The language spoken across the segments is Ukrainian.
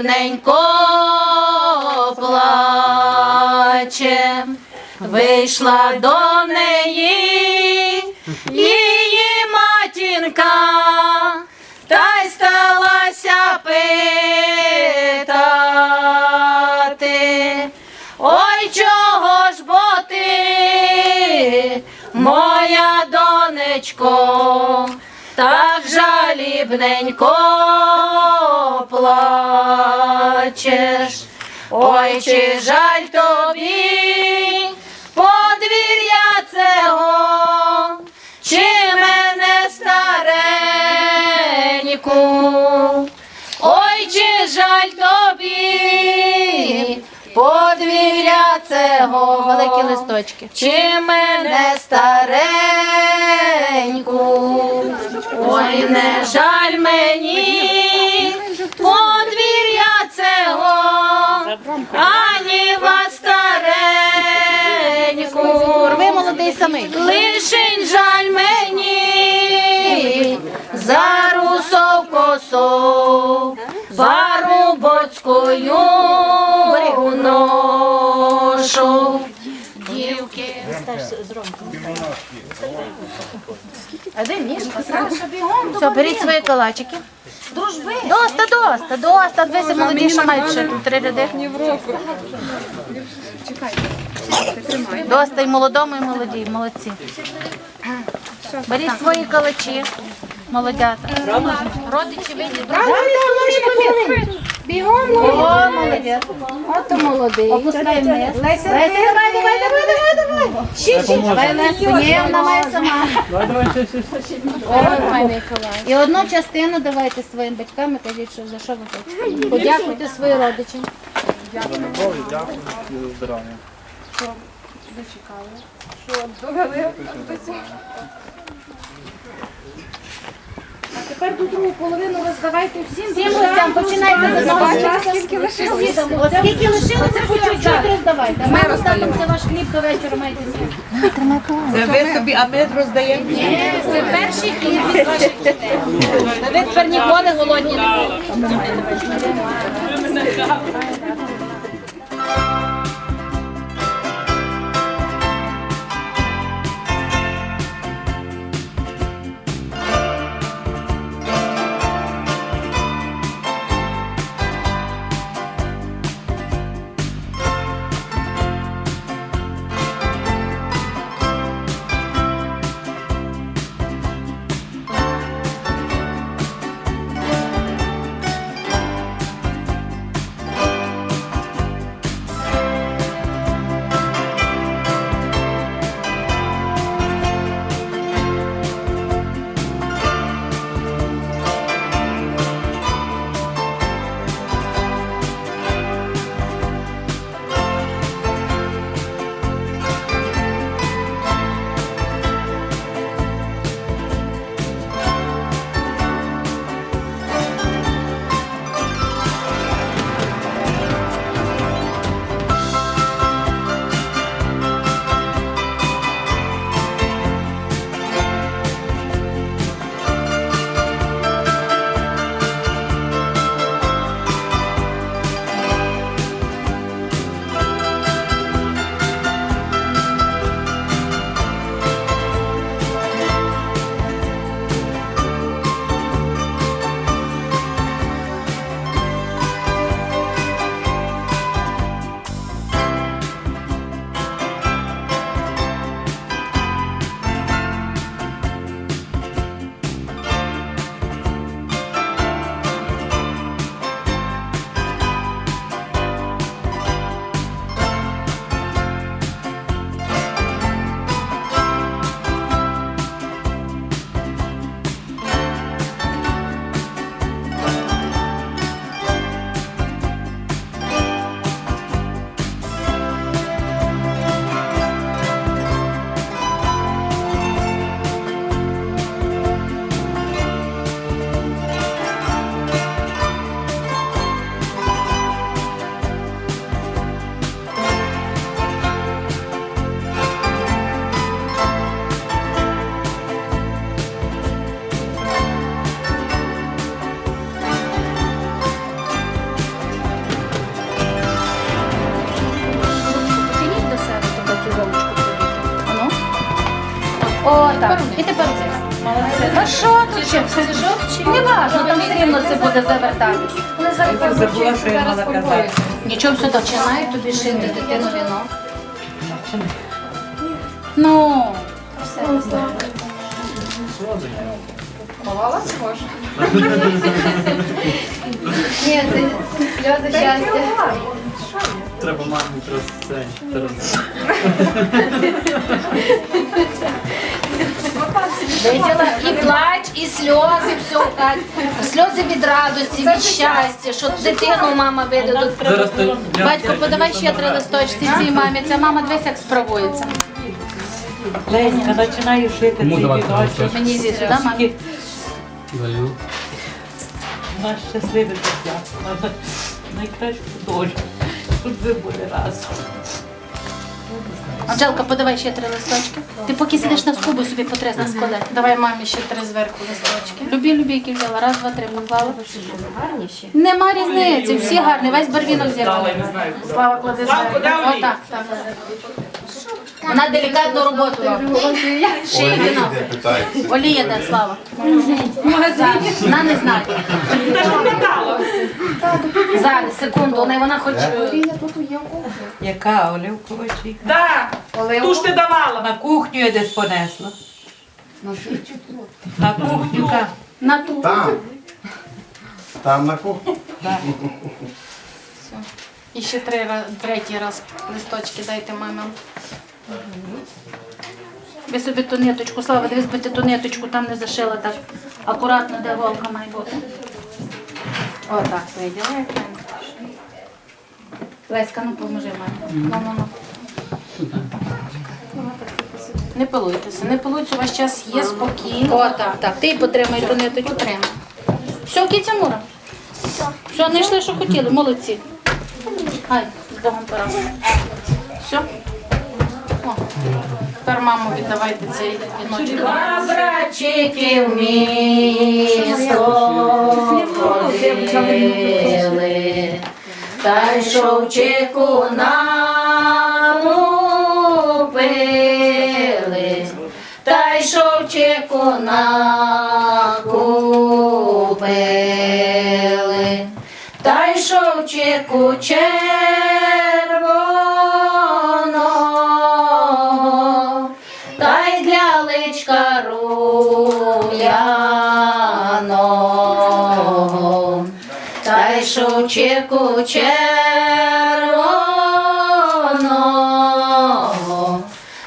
жалібненько плаче. Вийшла до неї її матінка, та й сталася питати. Ой, чого ж бо ти, моя донечко, так жалібненько плачеш. Ой, чи жаль тобі подвір'я цього, чи мене стареньку? Подвір'я цього, великі листочки, чи мене стареньку? Ой, не жаль мені подвір'я цього, ані вас А де мішка? Саша, бігом. Все, беріть свої калачики. Дружби. Доста, доста, доста. Дивися, молоді, що мають ще тут три ряди. Доста і молодому, і молоді, молодці. Беріть свої калачі, молодята. Родичі вийдіть. Бігом, молодець. Ото молодий. Опускай вниз. Леся, давай, давай, давай. Ще, має сама. Ой. І одну частину давайте своїм батькам і кажіть, що за що ви хочете. Подякуйте своїм родичам. Тепер ту другу половину роздавайте всім. Всім гостям починайте з одного. Скільки лишилося? От скільки лишилося, по чуть-чуть роздавайте. Ми роздаємо це ваш хліб до вечора маєте з'їсти. Це ви собі, а ми роздаємо. Ні, це перший хліб від ваших дітей. Ви тепер ніколи голодні не будете. Тепер і тепер вниз. Молодці. Ну що тут ще? Не важно, там все рівно це буде завертатись. Я забула, що я мала казати. Нічого все починаю тобі шити дитину вінок. Ну, Ховалась може. ні, це сльози щастя. Треба мамі якраз це. Виділа і плач, і сльози, все, Кать. Сльози від радості, від щастя, що дитину мама Зараз Батько, подавай ще три листочці цій мамі. Ця мама дивись, як справується. Ленька, починаю шити Кому цей віночок. Мені зі сюди, мамі. Даю. Наш щасливе життя. Вона найкращу долю. Щоб ви були разом. Анжелка, подавай ще три листочки. Ти поки сидиш на скубу, собі потрес на складе. Давай мамі ще три зверху листочки. Любі, любі, які взяла. Раз, два, три поклала. Гарніші. Нема різниці, всі гарні, весь барвінок зірваний. Слава клади зверху. Отак. так. Вона делікатну роботу робить. Вінок. Олія де, Слава? Вона не знає. Зараз, секунду, не вона хоч... Яка оливкова чіка? Да, ту ж ти давала. На кухню я десь понесла. На кухню. На ту. Там. Там на кухні. І ще три, третій раз листочки дайте мамі. Ви собі ту ниточку, Слава, дивись, би ти ту ниточку там не зашила так. Акуратно, де голка має бути. Отак, виділа, як правильно? Леська, ну поможи мамі. Ну, ну, ну. Не пилуйтеся, не пилуйтеся, у вас час є спокійно. О, так, так. Ти потримай ту ниточку. Тримай. Все, кітя Мура? Все, знайшли, що хотіли, молодці. Ай, з Богом пора. Все. Тепер маму віддавайте цей віночок. Два братчики в місто ходили, та й шовчику накупили, та й шовчику накупили, та й шовчику червоного, та й шовчику червоного,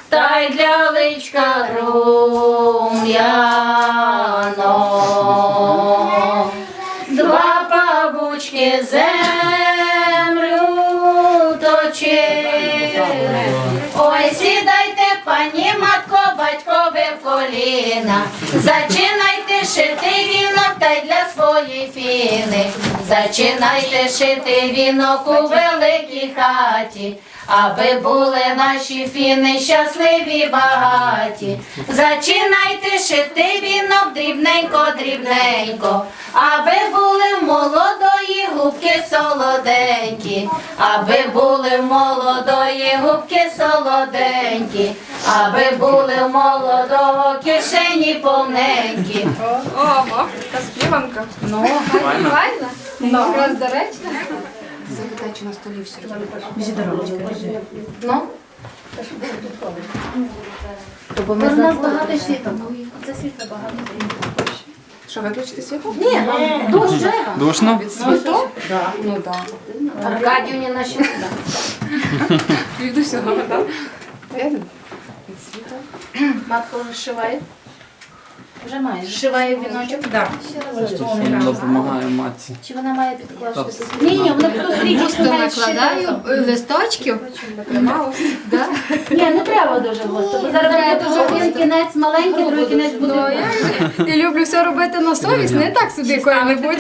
та й для личка рум'яного. Два павучки землю точили. Ой, сідайте, пані матко, батькові в коліна. Зачинайте шити та й для своєї фіни. Зачинайте шити вінок у великій хаті. Аби були наші фіни щасливі багаті. Зачинайте шити вінок дрібненько, дрібненько, аби були молодої губки солоденькі, аби були молодої губки солоденькі, аби були в молодого кишені повненькі. Ого, та співанка. Ну, Файна? Ну, якраз доречно. ну. Бо ми нас багато світла. Це світла багато. Що, виключити світло? Ні, дуже. Душно? Світло? Ну так. Аркадівні наші туди. Від усього, так? Матко розшиває. Вже має. Зшиває віночок. Так. Допомагаю матці. Чи вона має підкласти? Ні, ні, вона просто стрічку Густо накладаю е, листочків. Ні, не треба дуже густо. бо Зараз буде дуже один кінець маленький, другий кінець буде. Я люблю все робити на совість, не так собі коли-небудь.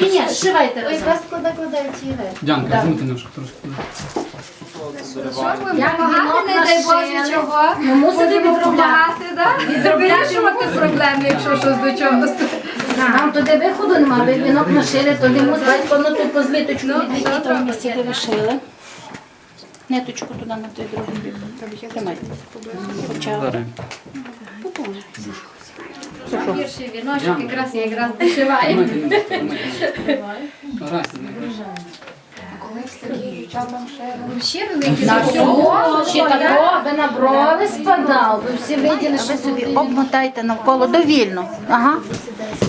Ні, ні, зшивайте. Ось вас ці геть. Дянка, візьмите ножку трошки. Як Багато, не дай Боже, чого. Ну, мусите відробляти. допомагати, так? Вирішувати проблеми, якщо щось до чогось. Нам туди виходу немає, ви вінок нашили, то не мусить воно тут по відвідати в тому місці, де ви. Ниточку туди на той другий бік. Тримайте. Почали. Перший віночок якраз якраз Ще На зуб. ще тако, ви на брови спадав, ви всі виділи, що собі обмотайте навколо довільно. Ага.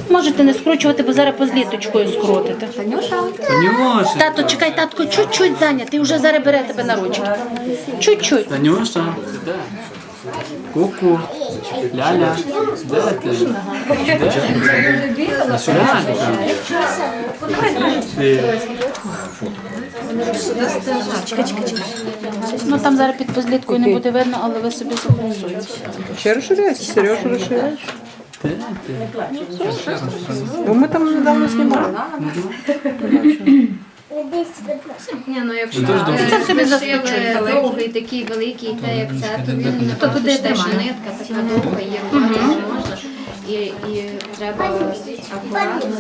Можете не скручувати, бо зараз позліточкою скрутите. Танюша. Тато, чекай, татко, чуть-чуть зайнятий, вже зараз бере тебе на ручки. Чуть-чуть. Танюша. Ку-ку. Ляля. Де ти? Де? Ти. Ну там зараз під позліткою не буде видно, але ви собі зафіксуєте. Ще розширяється, Сережа розширяєш. Бо ми там недавно знімали. Ні, ну якщо Це собі зашили довгий такий великий, та як це, то він то туди теж нитка така довга, є не можна. І, і треба акуратно.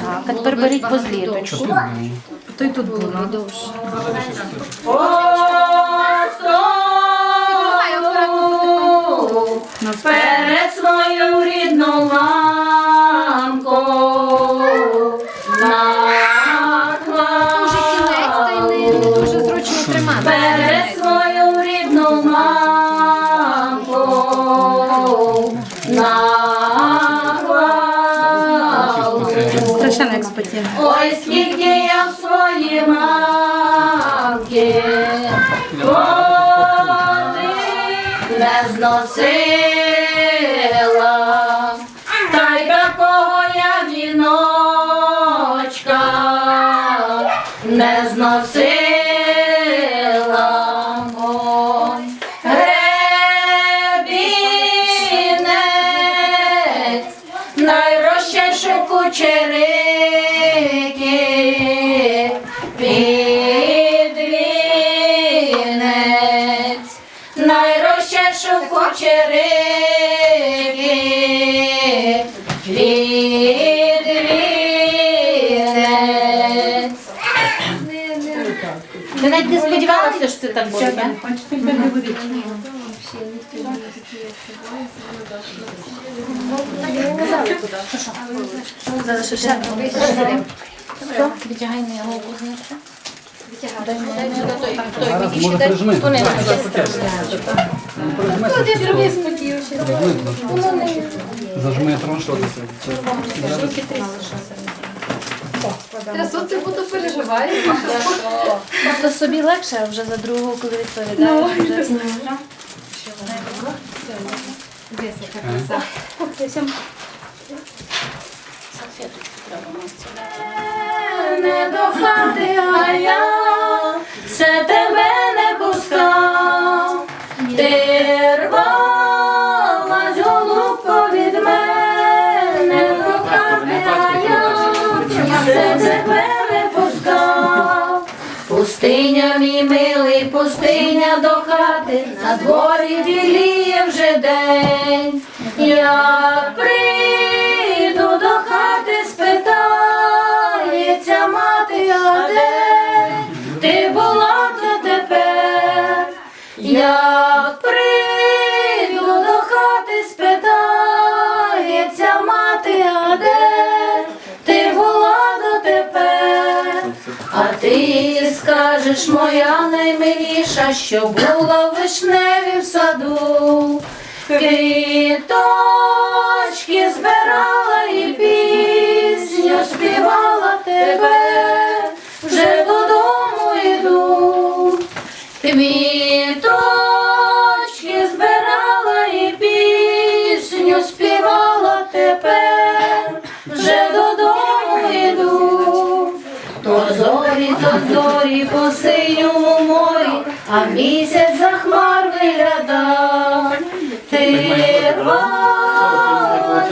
Так, а тепер беріть позліточку. То й тут було довше. перед свою рідну мамку. Дуже не, не зручно тримати. Перед свою рідну мамку. На хвалу. Страшенно як спотіла. Ой, скільки не зносила, та й такого я віночка не зносила. Не що це так буде? ні? Зараз ще Все, відтягай на його кузнеця. Зараз може прижми. Зажми трошки. Трясуться, буду переживати. Тобто собі легше, а вже за другого, коли відповідаєш. вже- Дивись, яка краса. не до хати, а я. Все тебе не. Пустиня, мій милий, пустиня до хати, на дворі біліє вже день. Як прийду до хати, спитається мати, а де ти була А ти скажеш, моя наймиліша, що була в вишневім саду, квіточки місяць за хмар виглядав. Ти рвалась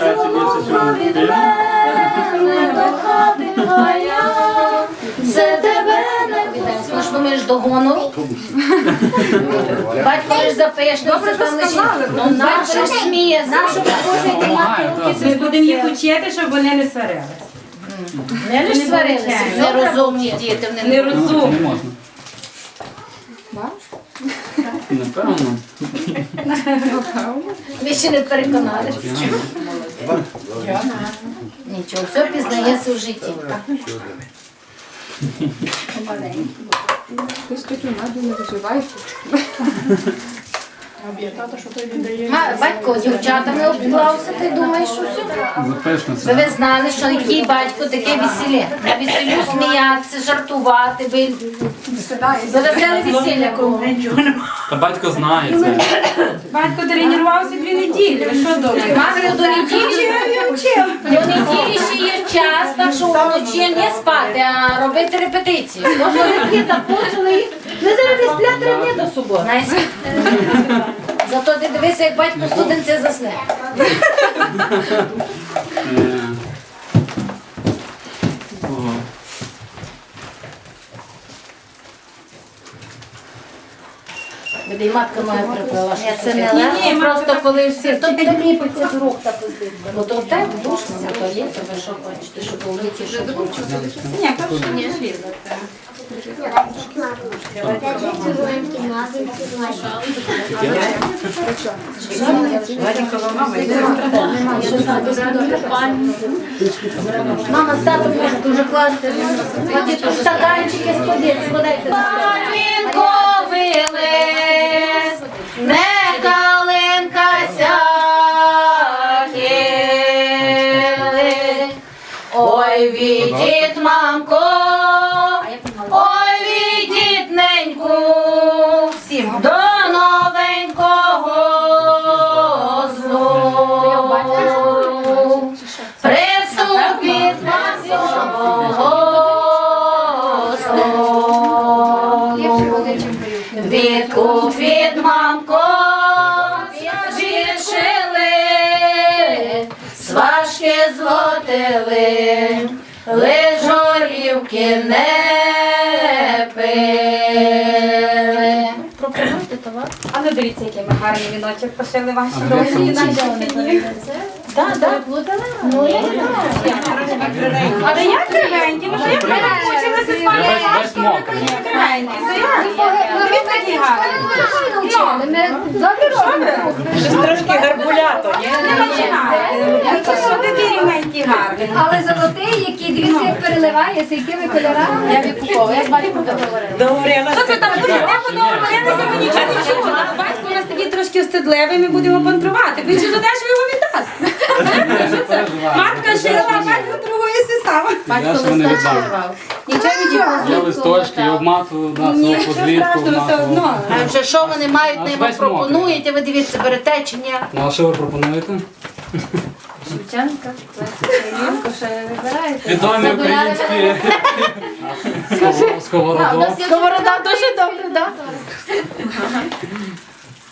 від мене до хати, а все тебе не Ну ж думаєш до гонору? Батько ж запишеш, добре, там лежить. Ну, сміє, Помагає, так. Ми будемо їх учити, щоб вони не сварилися. не лише сварилися, нерозумні діти, вони не Не Не. Напевно. Ви ще не переконали. Нічого, все пізнається в житті. Ма- Батько дівчатами обклався, ти думаєш, що все? Запишно Ви це. ви знали, що який батько таке весілля. На весіллю сміятися, жартувати, ви за веселе весілля кругом. Та батько знає це. Батько тренувався дві неділі. Ви що думаєте? Мамі до неділі, до неділі вночі не спати, а робити репетиції. Може, рибки започали, ви зараз не сплять три дні до суботи. Зато ти дивися, як батько студенця засне. Буде і матка моя припила. Це не Ні, ні, просто коли всі, то ти мені під рук так пиздить. Ну то так душно, то є, то ви що хочете, щоб у що хочете. Ні, перше не влізати. Мама, з татом можуть дуже класти. Стаканчики сходіть, сходайте. Памінковий лист, не калинка сяхили. Ой, відіть, мамко, злотили, лиш горівки не пили. Пропонуйте товар. А ну дивіться, який ми гарний віночок пошили ваші дочки. це? Так, так. Ну, я не знаю. Але я кривенький, може я правда з Я Ну. Щось трошки гарбулято. Але золотий, який дивіться, як переливається, якими кольорами. Я там дуже тепло договорилися, нічого не чули. Батько у нас такий трошки встидливий, ми будемо пантрувати. Він же за дещо його віддасть. Матка шила, а батько торгується сам. Я ж не віддам. Нічого нічого. Я листочки, я обматую на свою Нічого подлітку, страшного, все одно. А вже що вони мають, не ж вам весь мокрий. пропонуєте, ви дивіться, берете чи ні? Ну а що ви пропонуєте? Шевченка, Класика, ще вибираєте. Відомі українські сковороду. сковороду. Сковорода дуже добре, так?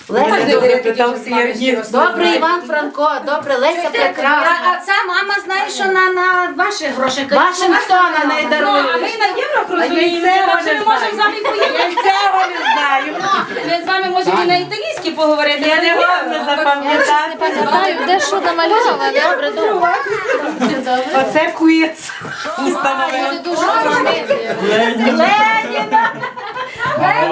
Леся, я їв. добре, Іван Франко, добре, Леся прекрасна. А ця мама знає, що на, на ваші гроші. Вашингтона не Ну, дарує. а ми на євро кружуємося, так що ми можемо з вами поїхати. Цього не знаю. Ми з вами можемо і на італійській поговорити. Я не можу запам'ятати. Пам'ятаю, де що намальована, добре, добре. Оце куєць. Установила. Буде дуже важливо.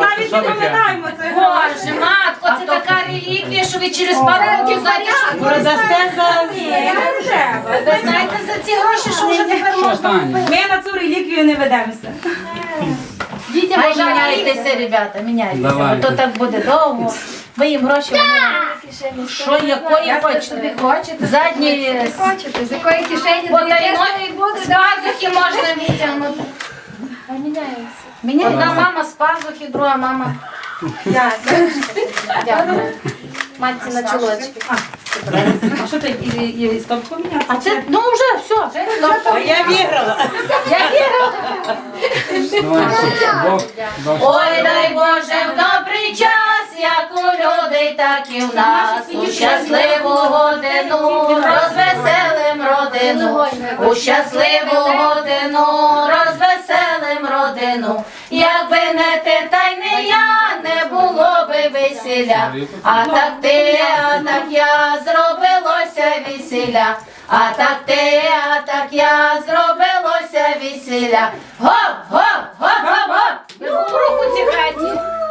Навіть Що не таке? пам'ятаємо це. Боже, матко, це така реліквія, що ви через пару років знаєте, що Продасте за ви знаєте за ці гроші, що вже тепер Що можна. останнє? Ми на цю реліквію не ведемося. Дітям міняйтеся, ребята, міняйтеся, Давайте. бо то так буде довго. Ви їм гроші вони- Що, якої хочете? хочете? Задні Хочете, з якої кишені Бо даєте, тайної з пазухи можна витягнути. Міняє одна мама з пазухи, друга мама. Дякую. Матці на чолочки. А що ти і, і стоп поміняти? А це, ну вже, все. А я виграла. Бог, Бог. Ой, дай Боже, в добрий час, як у людей, так і в нас. У щасливу годину розвеселим родину. У щасливу годину розвеселим родину. Якби не ти, та я, було. А так ти, а так я, зробилося весіля, А так ти, а так я, зробилося весіля. Гоп, гоп, гоп, гоп, гоп. Ну, руку ці.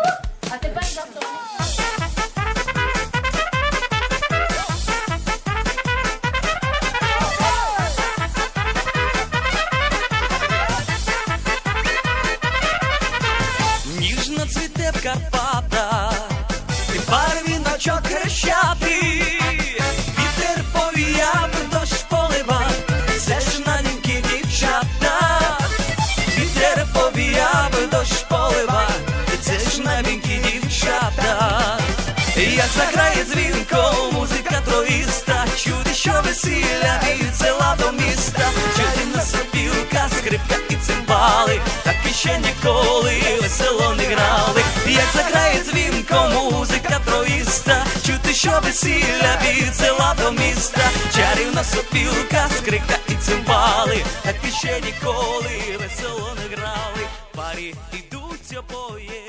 діточок хрещати, вітер повіяв, дощ полива, це ж на ніньки дівчата, вітер повіяв, дощ полива, це ж навінькі дівчата, як заграє дзвінко, музика троїста, чути, що весілля від села до міста, чути на сопілка, скрипка і цимбали, так іще ніколи весело не грали, як заграє весілля від села до міста, чарівна сопілка, скрипка і цимбали, так і ще ніколи весело не грали. Парі йдуть обоє.